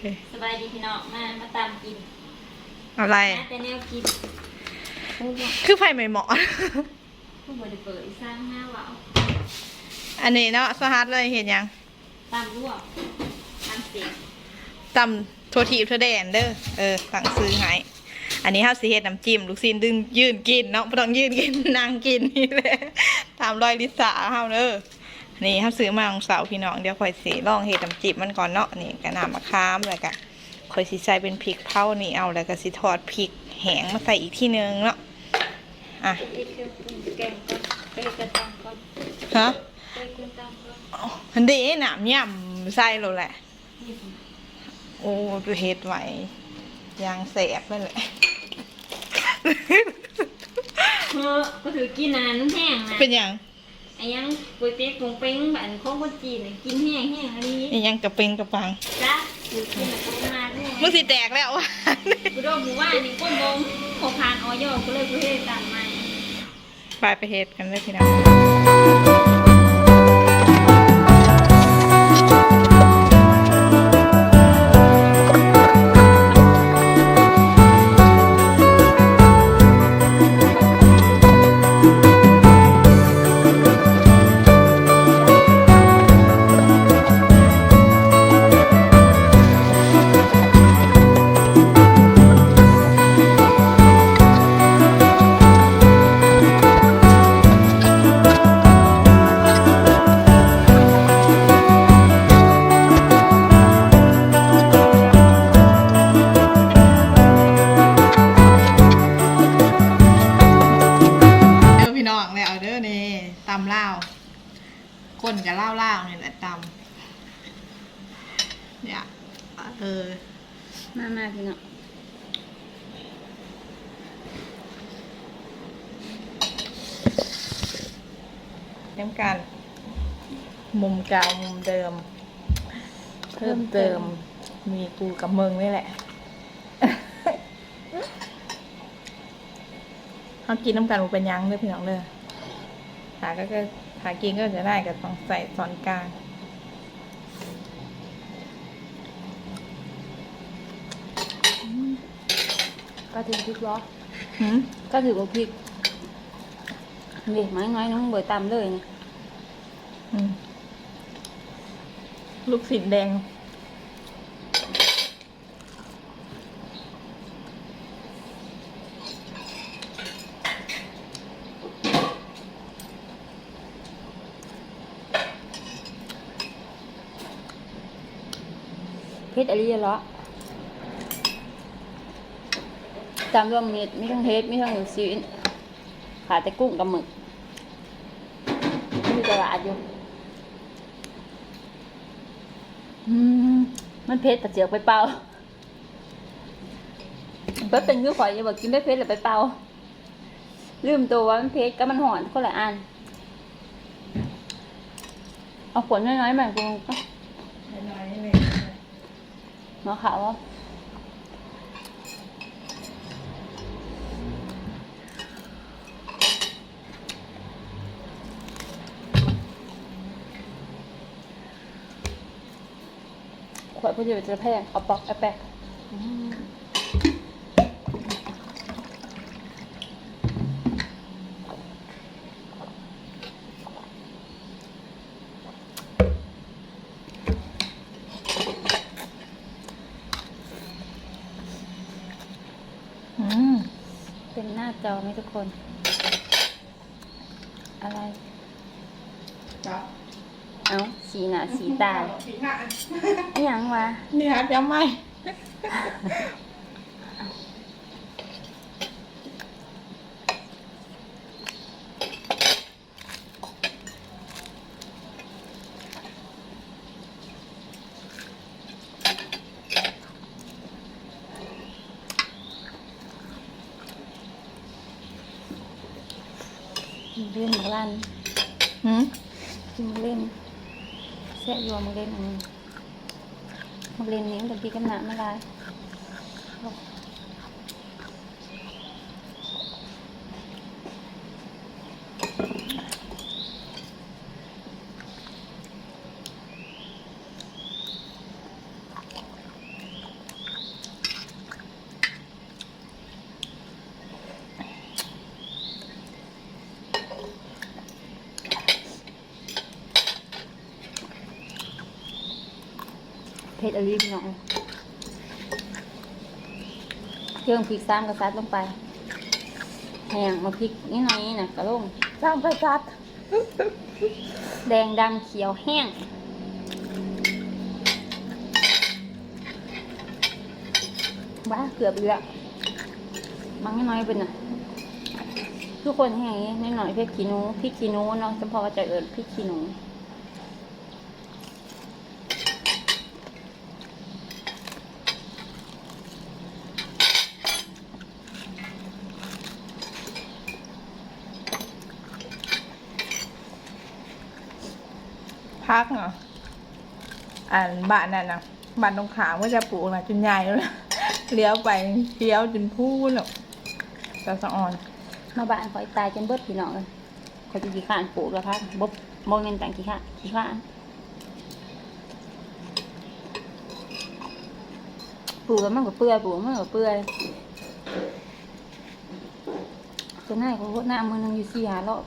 เคสบายดีพี่น้องมามาตามกินอะไร มาแต่แนวกินพูดว่าคือไฟไม่เหมาะ พูดบ่ได้เปิดอีสร้างหน้าว่าวอันนี้เนาะสหัสเลยเห็นยังตามลวกตามเสียงตำโททีบเทอแดนเด้อเออสั่งซื้อให้อันนี้เฮาสิเฮ็ดน้ำจิ้มลูกซินดึงยืนกินเนาะบ่ต้องยืนกินนั่งกินนี่แหละตามรอยลิสาเฮาเด้อ นี่เฮาซื้อมาของสาวพี่น้องเดี๋ยวค่อยสิลองเฮ็ดน้ำจิ้มมันก่อนเนาะนี่ก็น้ำมะขามแล้วก็ค่อยสิใส่เป็นพริกเผานี่เอาแล้วก็สิทอดพริกแห้งมาใส่อีกทีนึงเนาะอะเฮ็ดเครื่องปรุงแกงก่อนไปเฮ็ดกระตังก่อนฮะไปเฮ็ดเครื่องตามก่อนอ๋ออันนี้น้ำย่ำใส่แล้วแหละนี่ผมโอ้ไปเฮ็ดไว้ยางแสบนั่นแหละเออก็ถือกินอันนั้นแห้งนะเป็นหยัง ไอ้ยังก๋วยเตี๋ยวกงเป้งแบบของคนจีนน่ะกินแห้งแห้งอันนี้อีหยังกระเป็งกระปังจ้ะถือกินแล้วก็มาแน่มึงสิแตกแล้ววะกูโดนหมู่ว่านี่ก้มมงขอผ่านออยกูเลยกูเฮ็ดตามใหม่ไปไปเฮ็ดกันเลยพี่น้อง มามาพี่น้องเตรียมการ มุมก่ามุมเดิม เพิ่มเติม มีกูกับเมึงนี่แหละเขากินน้ำกันมันเป็นยังเลยพี่น้องเลยหาก็ก็หากินก็จะได้ก็ต้องใส่ตอนกลาง ถือพริกล้อหืมก็ถือว่าพริกนี่ไม้น้อยน้องเบยตามเลยนี่อืมลูกศิษย์แดง เพชรอะไรเหรอ ตามรวมเม็ดมีทั้งเฮ็ดมีทั้งหมูซีนขาแต่กุ้งกับหมึกมีตลาดอยู่อืมมันเพชรแต่เจียวไปเป่าเพิ่นเป็นอยูข่อยอย่าบอกกินได้เพชรหรือไปเป่าลืมตัวว่ามันเพชรก็มันหอนคนละอันเอาขวดน้อยๆมากูก็น้อยๆเลยมาขาวว่า ขวดพอดีจะแพงเอาปอกเอาแปกอืมเป็นหน้าจอไหมทุกคน อะไรจ้ะ เอ้าสีหน้าสีตาสีหน้าอหยังวะนี่ฮะยังไม่ เล่นมาลั่น หืม กินมาเล่น แซ่ยัว่ามาเล่นอันนี้มาเล่นนี้แต่พี่กันหนักมาลายเดอะไรพี่น้องเครื่องพริกซ้ำกระซัดลงไปแห้งมาพริกนิดหน่อยน่ะกระลงจ้างไปจัดแดงดำเขียวแห้งบ้าเกือบเลยบางนิดหน้อยเป็นน่ะทุกคนแห้งนิดหน่อยพริกขี้หนูพริกขี้หนูเนาะจำพอจะเอิญพริกขี้หนู พักเนาะอ่านบ้านนั่นนะบ้านตรงขามก็จะปลูกนะจนใหญ่แล้วเลี้ยวไปเลี้ยวจนพูนหรอกแต่สะออนมาบ้านคอยตายจนเบิดพี่น้องเลยคอยจะกี่ข้านปลูกแล้วครับบบบ่เงินต่างกี่ข้านกี่ข้านปลูกแล้วมันก็เปื่อยปลูกมันก็เปื่อยจะน่าเขาหน้ามือนึงอยู่สี่หารอบ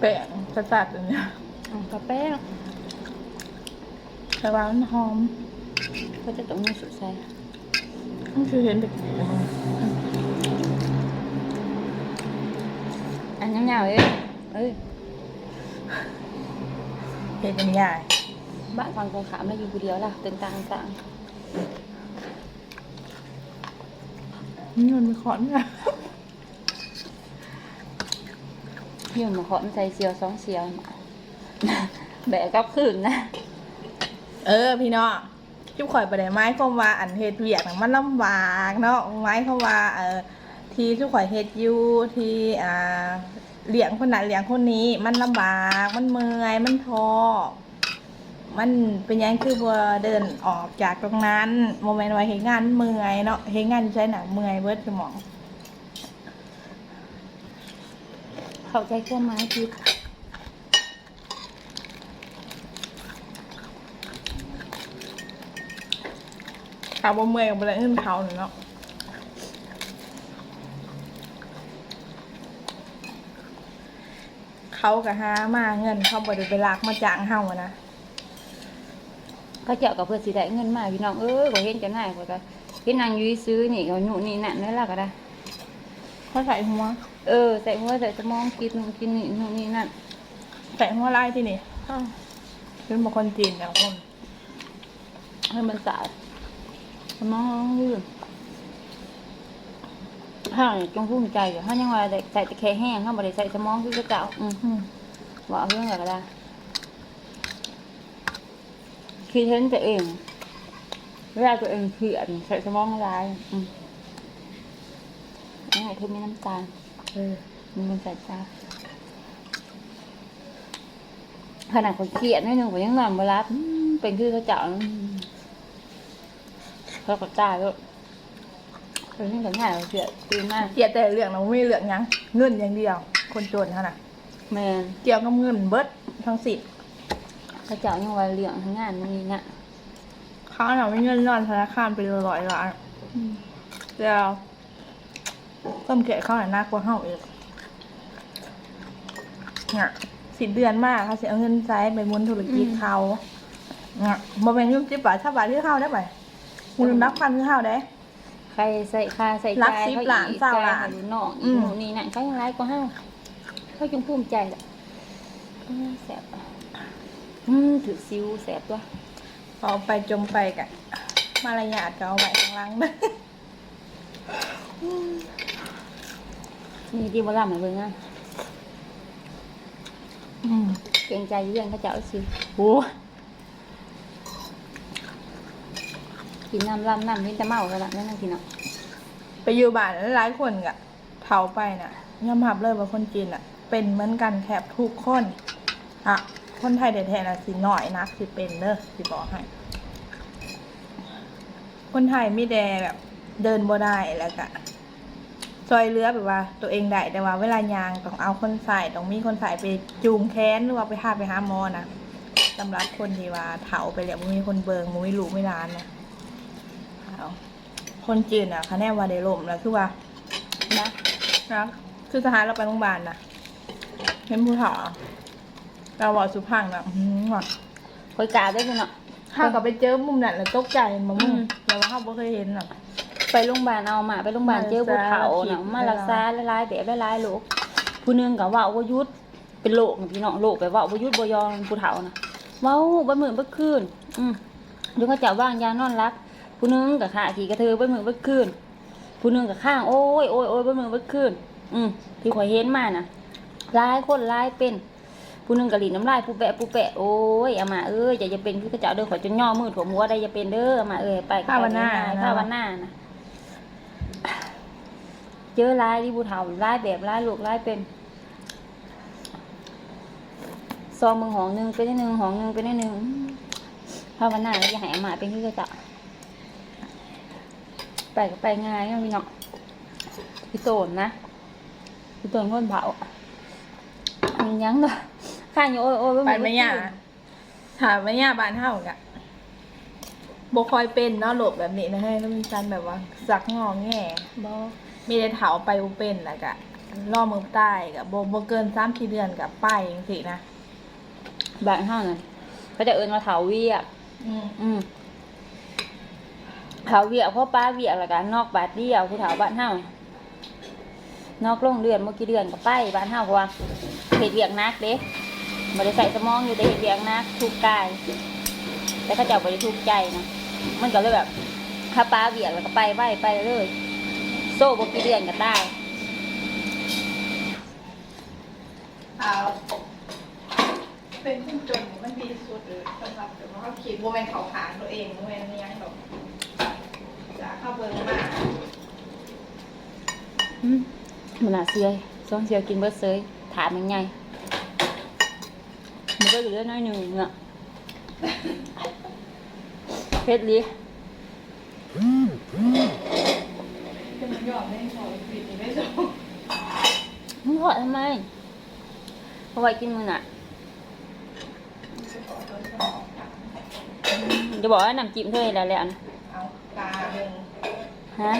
แป้งสัดๆอย่างเนี้ยอะกาแฟเนาะแต่ว่ามันหอมก็จะต้องมีสุดใส่มันคือเห็นเด็กๆมันอันยาวๆเอ้ยเอ้ยเห็นยังใหญ่บ้านฟังตรงขามแล้วอยู่คนเดียวล่ะเต็นต่างต่างนี่มันมีขอนเนี่ ยเพี่ยมาขอนใส่เสียวสองเสียวมาแบกกลับคืนนะ เออ พี่น้องจุ๊บข่อยไปได้ไม้เข้ามาอันเฮ็ดเวียกน่ะมันลำบากเนาะไม้เข้ามาเออที่จุ๊บข่อยเฮ็ดอยู่ที่อ่าเลี้ยงคนนั้นเลี้ยงคนนี้ มันลำบากมันเมื่อยมันท้อมันเป็นยังคือบ่เดินออกจากตรงนั้นโมเมนต์ไว่าเฮ็ดงานเมื่อยเนาะเฮ็ดงานใช้หนังเมื่อยเบิดสมอง เข้าใจเครื่องไม้คือเขาบ่เมื่อยกับบ่ได้เงินเขาเนาะเขาก็หามาเงินเขาบ่ได้ไปลากมาจ้างเฮาอะนะก็เจ้ากับเพื่อนสิได้เงินมาพี่น้องเออก็เห็นจะน่ายก็ได้เห็นนางอยุ้ยซื้อนี่ก็หนูนี่นั่นนั่นละก็ได้เขาใส่หัว เออใส่หัวใส่สมองกินนู่นกินนี่นู่นนี่นั่นใส่หัวลายที่นี่เป็นบางคนจีนแล้วคนให้มันสะอาดสมองยืดถ้าจงภูมิใจอยู่ถ้ายังว่าได้ใส่แต่แค่แห้งถ้าบ่ได้ใส่สมองคือกระเจ้าอืมอืมว่าเอาเรื่องอะไรก็ได้คิดเห็นตัวเองเวลาตัวเองเครียดใส่สมองอะไรอืมนี่คือมีน้ำตาล เออมันเป็นสายตาขนาดคนเครียดนิดนึงผมยังนอนมารับอืมเป็นคือเขาเจ้าอืมเขาก็ตายแล้วเป็นที่กับง่ายเราเครียดตื่นมากเกลียดแต่เรื่องเราไม่เรื่องหยังเงินอย่างเดียว คนจนเท่านั้นแมนเกี่ยวกับเงินเบิดทั้งสิทธิ์เขาเจ้ายังว่าเลี้ยงทั้งงานนี่นะเขาเนาะไม่เงินนอนธนาคารเป็นร้อยล้านแล้ว เพิ่มเกะเขาหน่อยน่ากลัวเฮาอีกเนี่ยสิบเดือนมากเขาจะเอาเงินใช้ไปหมุนธุรกิจเขาเนี่ยโมเมนต์ยุ่งจิบบาทถ้าบาทที่เข้าได้ไหมมูลนักพันที่เข้าได้ใครใส่ค่าใส่รัใจกสิบเขาหลานอีกเศร้าหลานใจให้น้องอือีกมหนูนี่นั่นเขายังร้ายกว่าเฮาเขาจงภูมิใจแหละอืมแสบอะอืมถือซิวแสบตัวเอาไปจมไปกันมารยาทก็เอาไว้ข้างหล่างนะ นี่ที่บ่ล่ำให้เบิ่งนะอืมเกรงใจอยู่เรื่องเขาเจ้าสิโอ้กินน้ำล่ำน้ำนี่จะเมาแล้วล่ะนั่นน่ะกินเนาะไปอยู่บ้านแล้วหลายคนกะเผาไปน่ะยอมรับเลยว่าคนจีนอะ เป็นเหมือนกันแทบทุกคนอะคนไทยแท้ๆน่ะสิหน่อยนักสิเป็นเด้อสิบอกให้ คนไทยมีแต่แบบเดินบ่ได้แล้วก็ ซอยเรือแบบว่าตัวเองได้แต่ว่าเวลายางต้องเอาคนใส่ต้องมีคนใส่ไปจูงแขนหรือว่าไปหาไปหาหมอนะสำหรับคนที่ว่าเถาไปแล้วบ่มีคนเบิงบ่มีลูกไม่ร้านนะเอาคนจีนอะคะแนนว่าได้ล่มแล้วคือว่านะนะคือทหารเราไปโรงพยาบาลนะเห็นผู้ถาเราบอกสุพังนะอื้อหือว่ะคอยกาได้พี่เนาะข้าก็ไปเจอมุมนั้นแล้วตกใจมามึงอืมแต่ว่าข้าบ่เคยเห็นหรอก ไปโรงพยาบาลเอามาไปโรงพยาบาลเจอผู้เฒ่ามารักษาเนาะมารักษาหลายๆแบบหลายๆโรคผู้หนึงก็ว่าบ่หยุดเป็นโรคน่ะพี่น้องโรคแบบว่าบ่หยุดบ่ยอมผู้เฒ่านะเว้าบ่มื้อบ่คืนอืมเดี๋ยวเขาจะว่างยานอนรับผู้หนึงก็ขาขี่กระเทอบ่มื้อบ่คืนผู้หนึงก็ข้างโอ้ยโอ้ยโอ้ยบ่มื้อบ่คืนอืมที่ข่อยเห็นมาน่ะหลายคนหลายเป็นผู้หนึงก็หลีน้ำลายผู้แปะผู้แปะโอ้ยอามาเอ้ยอย่าจะเป็นคือกระเจ้าเด้อขอยจนย่อมือถ่วมหัวได้อย่าเป็นเด้ออามาเอ้ยไปก็ไปภาวนาง่ยๆภาวนานะ เจอร้ายที่บูเทาร้ายแบบร้ายลูกร้ายเป็นซองมือหองหนึ่งเป็นนิดหนึ่งหองหนึ่งเป็นนิดหนึ่งภาวนาแล้วอย่าให้อามาเป็นที่กระจะไปก็ไปง่ายนะพี่น้องพี่โตนนะพี่โตนคนเผามียังเนาะข้างอยู่โอ้ยโอ้ยไปไม่ยากถามไม่ยากบ้านเฮากะบ่คอยเป็นเนาะโรคแบบนี้นะให้แล้วมีการแบบว่าสักงอแง่บ มีแต่เถาไปอุเป็นแล้วก็ล่อมือใต้กับโบโบเกินสามสี่เดือนกับป้ายจังสินะบ้านเฮานั่นเขาจะเอินมาเถาเวียก อืมอืมเถาเวียกเพราะป้าเวียกแล้วกันนอกบาทเดียวคือเถาบ้านเฮานอกโรงเรือนเมื่อกี้เดือนก็ไปบ้านเฮาเพราะว่าเหตุเวียกหนักเด้บ่ได้ใส่สมองอยู่แต่เหตุเวียกหนักทุกข์กาย แต่เขาเจ้าบ่ได้ทุกข์ใจนะมันก็เลยแบบถ้าป้าเวียกแล้วก็ไปไว้ไปเลย โซ่บ่กี่เดือนก็ตายเอาเป็นคนจนนี่มันดีสุดเลยสำหรับแต่ว่าเขาคิดว่าเป็นเขาขางตัวเองว่าเป็นยังดอกจะเข้าเบิ่งมาอืมมันน่าเสียช่วงเสียกินเบิดเซยถามยังไงมันก็เหลือน้อยหนึ่งอะเพชรลีจะมันยอมไม่พอปิดนี่ไม่จบมึงขอทำไมเพราะไว้กินมือน่ะจะบอกว่าน้ำจิ้มเธอแล้วแหละนะเอาตาหนึ่งฮะ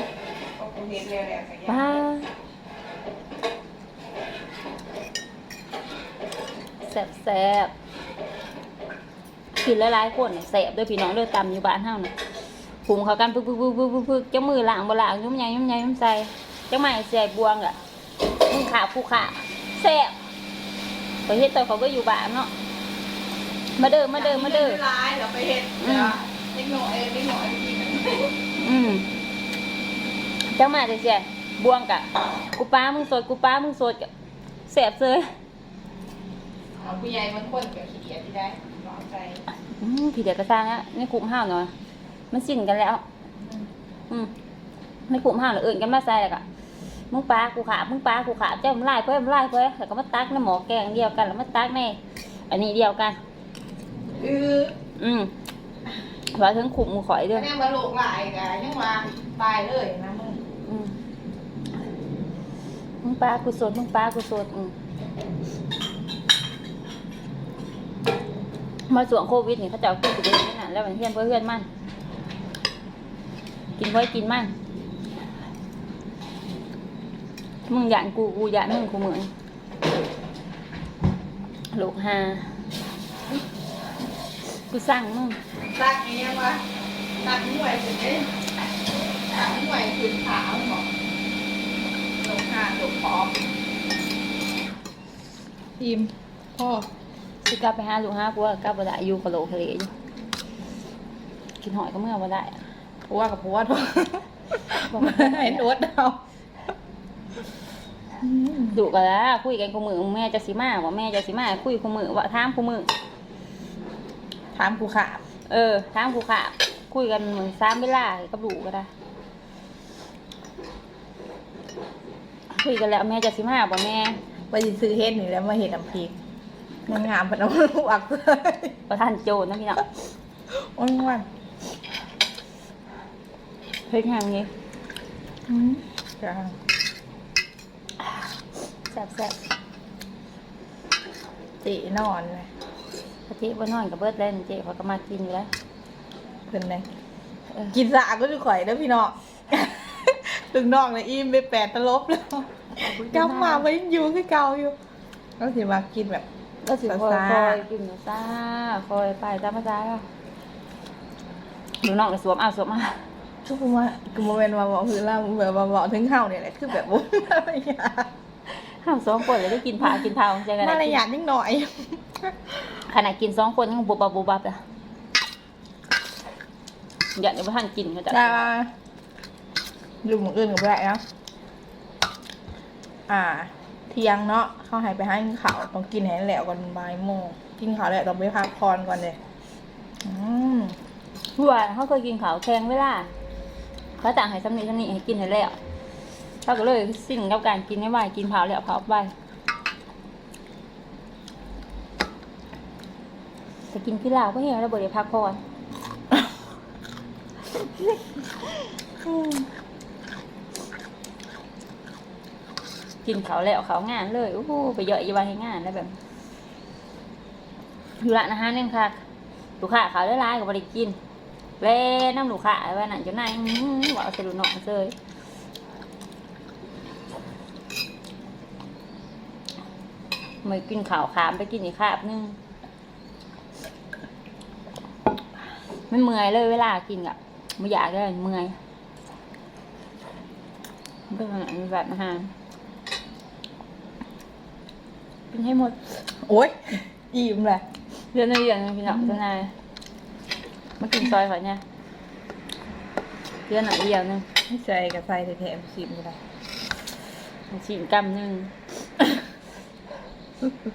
ก็กูเห็นแล้วแหละสักอย่าป้างแซ่บแซ่บกินหลายๆคนเนี่ยแซ่บด้วยพี่น้องเลือตำอยู่บ้านเฮาน่ะปรุงเขากันพึกพึกพึกพึกพึกพึกจ้ามือล้างบ่ล้างยุ่มใหญ่ยุ่มใหญ่ยุ่มใส่ จ้าไม้ใส่บวงอะมึงขาผู้ขาแซ่บไปเฮ็ดตัวเขาก็อยู่บ้านเนาะมาเด้อมาเด้อมาเด้อร้ายเดี๋ยวไปเห็นเดี๋ยวเล็กหน่อยเล็กหน่อยกินมันอืมเจ้ามาเสียบวงกะกูป้ามึงสดกูป้ามึงสดกะแสบเลยเอาผู้ใหญ่มันคนกับขี้เกียจที่ได้ลองใจอืมผีเด็กกระซังอะในกลุ่มห้าวหน่อยมันสิ้นกันแล้ว อืมในกลุ่มห้าวน่ะเอื่นกันมาใส่แล้วกะ มึงป้ากูขามึงป้ากูขาเจ้ามันไล่เพื่อนมันไล่เพื่อนแล้วก็มาตักในหมอแกงเดียวกัน แล้วมาตักในอันนี้เดียวกัน อืออืมว่าถึงขุมมือข่อยเด้อแม่มาลูกหลายกันยังมาตายเลยนะมึงอืมมึงป้ากูสดมึงป้ากูสดอืมมาส่วงโควิดนี่เขาจะเอากินไปเลยนี่น่ะแล้วมันเฮียนเพื่อเพื่อนมัน กินเพื่อกินมัน มึงหยานกูกูหยานมึงกูเหมือนลูกหากูสั่งมึงตักอย่างเงี้ยวะตักหน่วยสุดเอ้ยตักหน่วยขึ้นขาวหมอลงหาลงพร้อมทีมพ่อสิกลับไปหาลูกหากูว่ากลับบ่ได้อยู่กับโหลทะเลอยู่กินหอยก็เมื่อบ่ได้อะผัวกับผัวทอบอกว่าเห็นอวดเอา ดุกันแล้วคุยกันคู่มือแม่จะสิมาว่าแม่จะสิมาคุยคู่มือว่าถามคู่มือถามกูขาบเออถามคู่ขาคุยกันเหมือนซ้ำเวลากับลูกก็ได้คุยกันแล้วแม่จะสิมาบ่แม่ไปสิซื้อเฮ็ดนี่แล้วมาเห็ดน้ำพริกมันงามพนเอาลูกอักเลยประทานโจรนะพี่น้องอ้วนวันเฮ้ยงานนี้จ้าแซ่ บแซ่บจีนอนเลยกะทิบ่นอนกับเบิดเล่นเจ๊เขาก็มากินอยู่แล้วเพิ่นเลยเออกินสะอาดก็จะข่อยแล้วพี่น้องถึงน้องเลยอิ่มไปแปดตลบแล้วกลับมาไว้อยู่คือเก่าอยู่ก็สิมากินแบบก็สิคอยซ่าคอยกินซ่าคอยไปตามภาษาดูน้องเลยสวมเอาสวมมาทุกคนว่าคือโมเมนต์มาบอกคือเราแบบมาบอกถึงเฮาเนี่ยแหละคือแบบว่ามารยาท ห้ามสองคนเลยได้กินผักกินเผาใจกันมารยาทนิดหน่อย ขนาดกินสองคนยังบุบบับบุบบับเลยอยากจะไปทานกินเขาจะได้ดูหมืออื่นกับแรกนะอ่า เที่ยงเนาะเข้าใหายไปให้ข่าวต้องกินให้แล้วก่อนบ่ายโมงกินข่าวแล้วต้องไปพักผ่อนก่อนเลยอืมเมื่อวานเขาเคยกินข้าวแข็งเวลาเขาต่างให้สำนีสำนีให้กินให้แล้ว เขาก็เลยสิ่งกับการกินไม่ไหวกินเผาแล้วเผาไปแต่กินพี่ลาวก็เห็นแล้วบริพักผ่อนกินเขาแล้วเขางานเลยโอ้โหไปเยอะอีวันให้งานแล้วแบบอยู่ร้านอาหารเนี่ยค่ะลูกค้าเขาได้ร้ายกับบริกินเล่น้ำลูกค้าว่านั่นจะไหนายอื้อว่าเสรุปหนองเลย ไม่กินข่าวขามไปกินอีกคาบนึงไม่เมื่อยเลยเวลากินอะไม่อยากเลยเมื่อยมันเป็นอาหารแบบอาหารกินให้หมด โอ๊ยอิ่มเลยเดือนหนึงเดือนหนึงพี่น้องเจ้านายมากินซอยข่อยเนี่ยเดือนหน่อยเดียวหนึงไม่ใส่กับใส่แถมชิมก็ได้ชิมกำหนึ่ง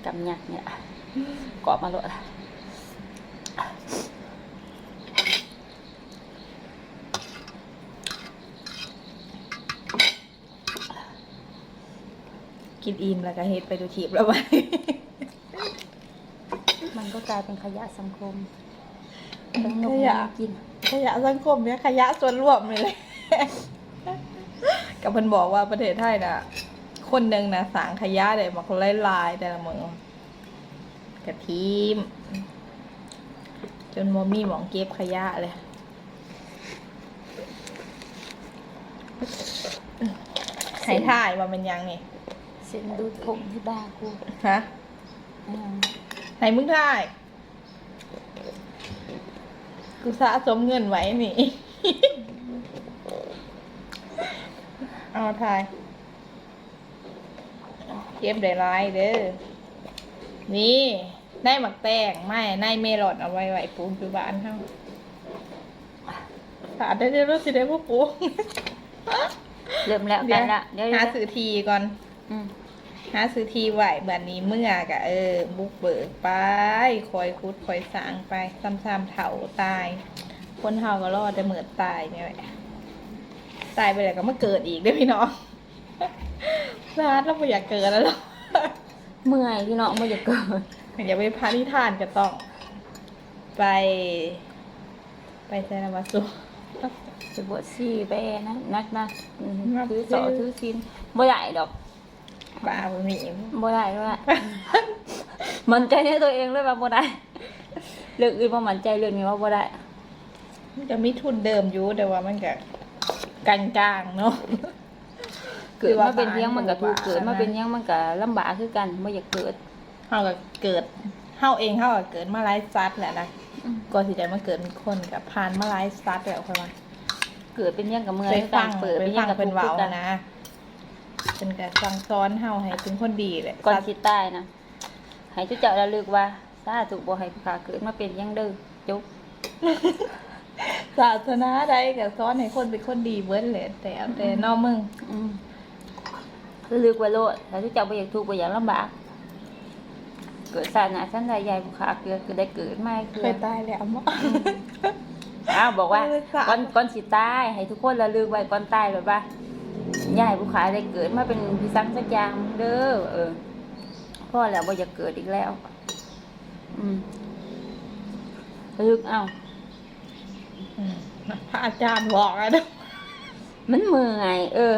กำหยักเนี่ยกรอบมาโลดกินอิ่มแล้วก็เฮ็ดไปดูทีบแล้วไปมันก็กลายเป็นขยะสังคมขยะกิน ขยะสังคมเนี่ยขยะส่วนรวมเลยเลยกับเพิ่นบอกว่าประเทศไทยน่ะ คนหนึ่งนะสางขยะได้มาคนไล่ลายๆแต่ละเมืองกระทีมจนมมีหมองเก็บขยะเลยใหายถ่ายว่ามันยังนี่เส้นดูดผมที่บ้ากูฮะอืมใหายมึงถ่าย กูสะสมเงินไว้นี่ เอาถ่าย เก็บได้หลายเด้อ นี่ได้หมักแตงไม่ได้เมลอนเอาไว้ไว้ปลูกอยู่บ้านเฮาสาดได้เดี๋ยวรู้สิได้พวกปลูกเริ่มแล้วกันละเดี๋ยวหาเดี๋ยวซื้อทีก่อนอืมหาซื้อทีไหวแบบนี้เมื่อกะเออ บุกเบิกไป คอยคุดคอยสร้างไปซ้ำๆเถาตาย คนเฮาก็รอดแต่เหมือดตายเนี่ยแหละ ตายไปแล้วก็มาเกิดอีกเด้อพี่น้อง สาดเราไม่อยากเกิดแล้วหรอกเมื่อยพี่น้องไม่อยากเกิดอย่าไปพานิทานก็ต้อง ไป ไปใช้นวัสุจะบวชซี่ไปนะนัดมาอืมนัดถือซื้สออถือซินบ่ได้ดอกบ้าบ่มีบ่ได้ด้วยมันใจในตัวเองเลยว่าบ่ได้เรื่องอื่นบ่มั่นใจเรื่องนี้ว่าบ่ได้มันจะมีทุนเดิมอยู่แต่ว่ามันก็กลางๆเนาะ เกิดมาเป็นเลี้ยงมันก็ถูกคือว่าเกิดมาเป็นเลี้ยงมันก็ลำบากคือกันบ่อยากเกิด เฮาก็เกิดเฮาเองเฮาก็เกิดมาหลายซัดแหละนะอืมก่อนที่จะมาเกิดเป็นคนกับผ่านมาหลายซัดแล้วค่อยว่าเกิดเป็นเลี้ยงกับเมื่อยเคยคือฟักังนเปิดไปเป็นเลี้ยฟังงกับเป็นทุกเว้าข์คือกันนะเป็นการสั่งซ้อนเฮาให้เป็นคนดีแหละก่อนซัดสิตายนะให้เจ้าเจ้าระลึกว่าสาธุบ่ให้ผู้ขาเกิดมาเป็นเลี้ยงเด้อจุกศาสนาใดก็สอนให้คนเป็นคนดีเบิดแหละแต่เอาแต่นอกมึง อืม ระลึกไว้โลดถ้าเจ้าเจ้าบ่อยากทุกข์บ่อยากลำบากเกิดศาสนาชั้นใดใหญ่ผู้ขาเกิดคือได้เกิดมาคือเคยตายแล้วมั้งอ้าวบอกว่าเออสาธุ ก่อนก่อนสิตายให้ทุกคนระลึกไว้ก่อนตายเลยว่าอย่าให้ผู้ขายได้เกิดมาเป็นพิสังสักอย่างเด้อเออพ่อแล้วบ่อยากเกิดอีกแล้ว อืมระลึกเอาอืมพระอาจารย์บอกอะเด้อมันเมื่อยเออ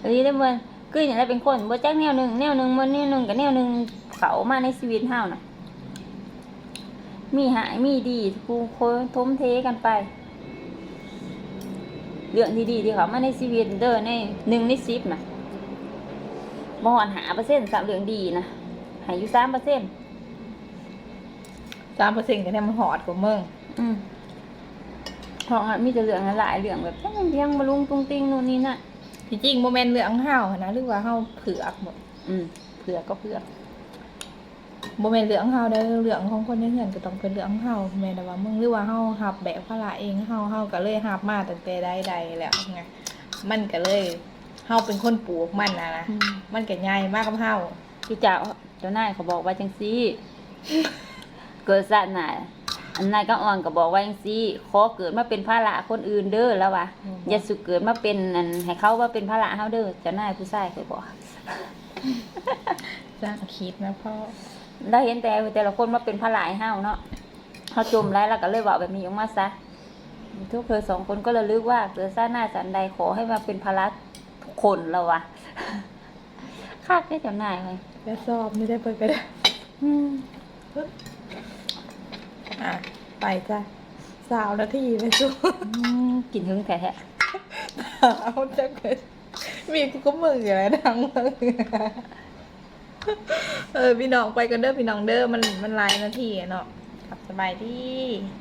อันนี้ได้เมื่อยคืออย่างไรเป็นคนบ่จักแนวหนึ่งแนวหนึ่งมันแนวหนึ่งกับแนวหนึ่งเขามาในชีวิตเฮาน่ะ มีหายมีดีกูโคทมเทกันไป เรื่องที่ดีที่เขามาในชีวิตเด้อในหนึ่งในสิบน่ะบ่หอนหาเปอร์เซ็นต์สามเรื่องดีนะใหายอยู่สามเปอร์เซ็นต์สามเปอร์เซ็นต์กันแน่มันหอดกว่ามึงอืมเพราะมีแต่เรื่องหลายเรื่องแบบเพียงมาลุงตุ้งติ้งนู่นนี่น่ะ ที่จริงโมเมนต์เรื่องเฮานะหรือว่าเฮาเผือกหมดอืมเผื่อก็เผื่อโมเมนต์เรื่องเฮาได้อเรื่องของคนในเฮือนก็ต้องเป็นเรื่องเฮาแม่นแต่ว่ามึงหรือว่าเฮาหับแบบภาระเองเฮาเฮาก็เลยหับมาตั้งแต่ใดๆแล้วไงมันก็เลยเฮาเป็นคนปลูกมันนะนะอืมมันก็ใหญ่มากกับเฮาพี่เจ้าเจ้านายเขาบอกว่าจังซี่ เกิดซะหน่าย อันนายก็อ่อนก็บอกว่าจังซี่ขอเกิดมาเป็นภาระคนอื่นเด้อแล้ววะอย่าสุเกิดมาเป็นอันให้เขาว่าเป็นภาระเฮาเด้อเจ้านายผู้ชายเคยบอกสร้างคิดนะพ่อได้เห็นแต่แต่ละคนมาเป็นภาระให้เฮาเนาะเฮาจมแล้วเราก็เลยบอกแบบนี้ออกมาซะทุกเธอสองคนก็ระลึกว่าเกิดซะหน้าสันใดขอให้มาเป็นภาระทุกคนแล้ววะคาดได้เจ้านายเลยแล้วสอบไม่ได้เปิดก็ได้ อืมอะ ไปจ้ะสาวนาทีไปสู้อืมกินถึงแท้แท้เอาจะเกิดมีกูก็มึงอยู่แล้วดังมึงเออพี่น้องไปกันเด้อพี่น้องเด้อมันมันหลายนาทีอะเนาะขับสบายดีๆ